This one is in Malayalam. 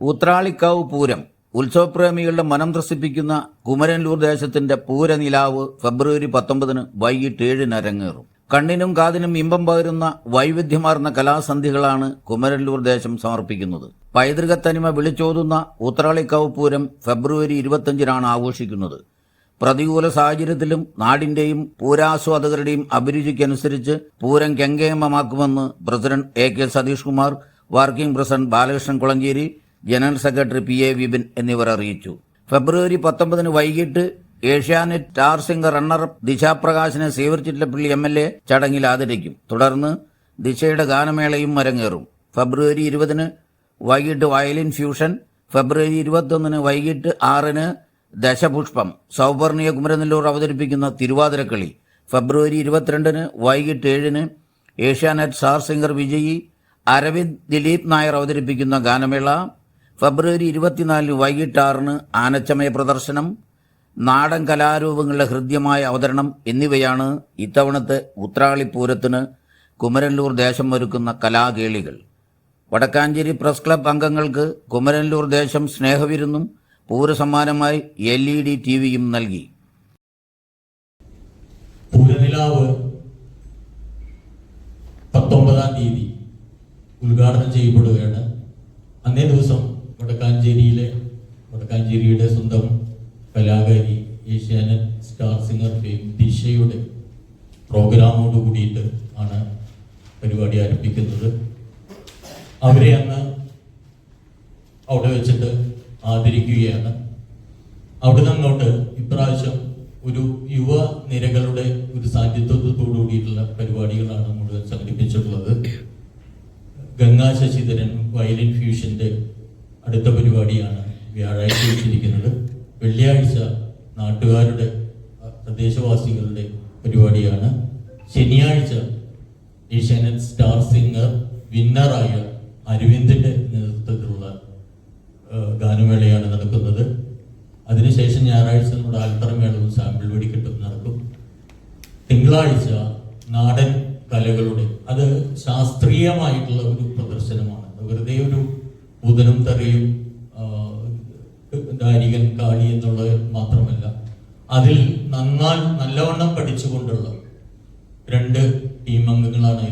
ഉത്രാളിക്കാവ് പൂരം ഉത്സവപ്രേമികളുടെ മനം ത്രസിപ്പിക്കുന്ന കുമരൻലൂർ ദേശത്തിന്റെ പൂരനിലാവ് ഫെബ്രുവരി പത്തൊമ്പതിന് വൈകിട്ട് ഏഴിന് അരങ്ങേറും കണ്ണിനും കാതിനും ഇമ്പം പകരുന്ന വൈവിധ്യമാർന്ന കലാസന്ധികളാണ് കുമരല്ലൂർ ദേശം സമർപ്പിക്കുന്നത്. പൈതൃകത്തനിമ വിളിച്ചോതുന്ന ഉത്രാളിക്കാവ് പൂരം ഫെബ്രുവരി ഇരുപത്തഞ്ചിനാണ് ആഘോഷിക്കുന്നത്. പ്രതികൂല സാഹചര്യത്തിലും നാടിന്റെയും പൂരാസ്വാദകരുടെയും അഭിരുചിക്കനുസരിച്ച് Pooram കെങ്കേമമാക്കുമെന്ന് president A K Satish Kumar working president Balakrishnan Kulancheri general secretary P A Vipin എന്നിവർ അറിയിച്ചു. ഫെബ്രുവരി പത്തൊമ്പതിന് വൈകിട്ട് ഏഷ്യാനെറ്റ് സ്റ്റാർ സിംഗർ റണ്ണറപ്പ് ദിശാപ്രകാശിനെ സേവർച്ചിറ്റപ്പള്ളി എം എൽ എ ചടങ്ങിൽ ആദരിക്കും. തുടർന്ന് ദിശയുടെ ഗാനമേളയും അരങ്ങേറും. ഫെബ്രുവരി ഇരുപതിന് വൈകിട്ട് വയലിൻ ഫ്യൂഷൻ ഫെബ്രുവരി ഇരുപത്തൊന്നിന് വൈകിട്ട് ആറിന് ദശപുഷ്പം സൗപർണിയ കുമരനെല്ലൂർ അവതരിപ്പിക്കുന്ന തിരുവാതിരക്കളി ഫെബ്രുവരി ഇരുപത്തിരണ്ടിന് വൈകിട്ട് ഏഴിന് ഏഷ്യാനെറ്റ് സ്റ്റാർ സിംഗർ വിജയി അരവിന്ദ് ദിലീപ് നായർ അവതരിപ്പിക്കുന്ന ഗാനമേള ഫെബ്രുവരി ഇരുപത്തിനാലിന് വൈകിട്ട് ആറിന് ആനച്ചമയ പ്രദർശനം നാടൻ കലാരൂപങ്ങളുടെ ഹൃദ്യമായ അവതരണം എന്നിവയാണ് ഇത്തവണത്തെ ഉത്രാളിപ്പൂരത്തിന് കുമരല്ലൂർ ദേശം ഒരുക്കുന്ന കലാകേളികൾ. വടക്കാഞ്ചേരി പ്രസ് ക്ലബ് അംഗങ്ങൾക്ക് കുമരല്ലൂർ ദേശം സ്നേഹവിരുന്നും പൂരസമ്മാനമായി എൽ ഇ ഡി ടി വിയും നൽകി. പൂരനിലാവ് പത്തൊമ്പതാം തീയതി ഉദ്ഘാടനം ചെയ്യപ്പെടുകയാണ്. അന്നേ ദിവസം വടക്കാഞ്ചേരിയിലെ വടക്കാഞ്ചേരിയുടെ സ്വന്തം കലാകാരി ഏഷ്യാനെറ്റ് സ്റ്റാർ സിംഗർ ഫെയിം ദിശയുടെ പ്രോഗ്രാമോട് കൂടിയിട്ട് ആണ് പരിപാടി ആരംഭിക്കുന്നത്. അവരെ അന്ന് അവിടെ വെച്ചിട്ട് ആദരിക്കുകയാണ്. അവിടെ നിന്നോട്ട് ഇപ്രാവശ്യം ഒരു യുവ നിരകളുടെ ഒരു സാന്നിധ്യത്തോടു കൂടിയിട്ടുള്ള പരിപാടികളാണ് മുഴുവൻ സംഘടിപ്പിച്ചിട്ടുള്ളത്. ഗംഗാ ശശിധരൻ വയലിൻ ഫ്യൂഷന്റെ അടുത്ത പരിപാടിയാണ് വ്യാഴാഴ്ച വെച്ചിരിക്കുന്നത്. വെള്ളിയാഴ്ച നാട്ടുകാരുടെ പ്രദേശവാസികളുടെ പരിപാടിയാണ്. ശനിയാഴ്ച ഏഷ്യാനെറ്റ് സ്റ്റാർ സിംഗർ വിന്നറായ അരവിന്ദിന്റെ നേതൃത്വത്തിലുള്ള ഗാനമേളയാണ് നടക്കുന്നത്. അതിനുശേഷം ഞായറാഴ്ച നമ്മുടെ ആൽത്തറമേളവും സാമ്പിൾ വെടിക്കെട്ടും നടക്കും. തിങ്കളാഴ്ച നാടൻ കലകളുടെ അത് ശാസ്ത്രീയമായിട്ടുള്ള ഒരു ഉദനും തറിയും ദാരികൻ കാളി എന്നുള്ളത് മാത്രമല്ല. അതിൽ നന്നാൽ നല്ലവണ്ണം പഠിച്ചുകൊണ്ടുള്ള രണ്ട് ടീം അംഗങ്ങളാണ്